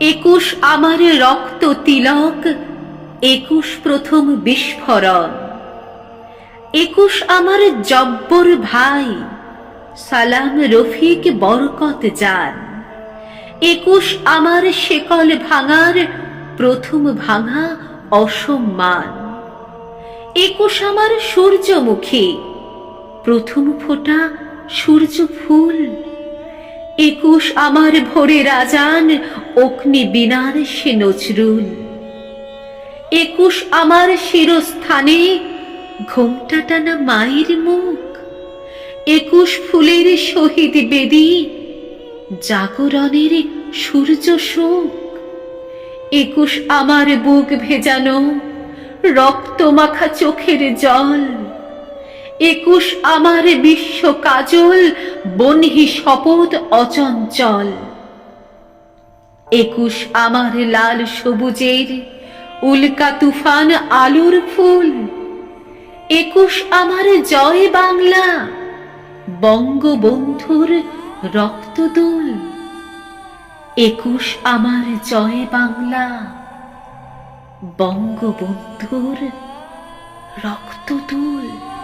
একুশ আমার রক্ত তিলক, একুশ প্রথম বিস্ফোরণ। একুশ আমার জব্বর ভাই, সালাম রফিক বরকত যান। একুশ আমার শেকল ভাঙার প্রথম ভাঙা অসম্মান। একুশ আমার সূর্যমুখী, প্রথম ফোটা সূর্য ফুল। একুশ আমার ভোরে রাজান অগ্নি বিনার সে নজরুল। একুশ আমার শিরস্থানে ঘোমটা টানা মায়ের মুখ। একুশ ফুলের শহীদ বেদী জাগরণের সূর্য শোক। একুশ আমার বুক ভেজানো রক্ত মাখা চোখের জল। একুশ আমার বিশ্ব কাজল, বনহি শপথ অচঞ্চল। একুশ আমার লাল সবুজের উল্কা তুফান আলুর ফুল। একুশ আমার জয় বাংলা, বঙ্গবন্ধুর রক্তদোল। একুশ আমার জয় বাংলা, বঙ্গবন্ধুর রক্তদোল।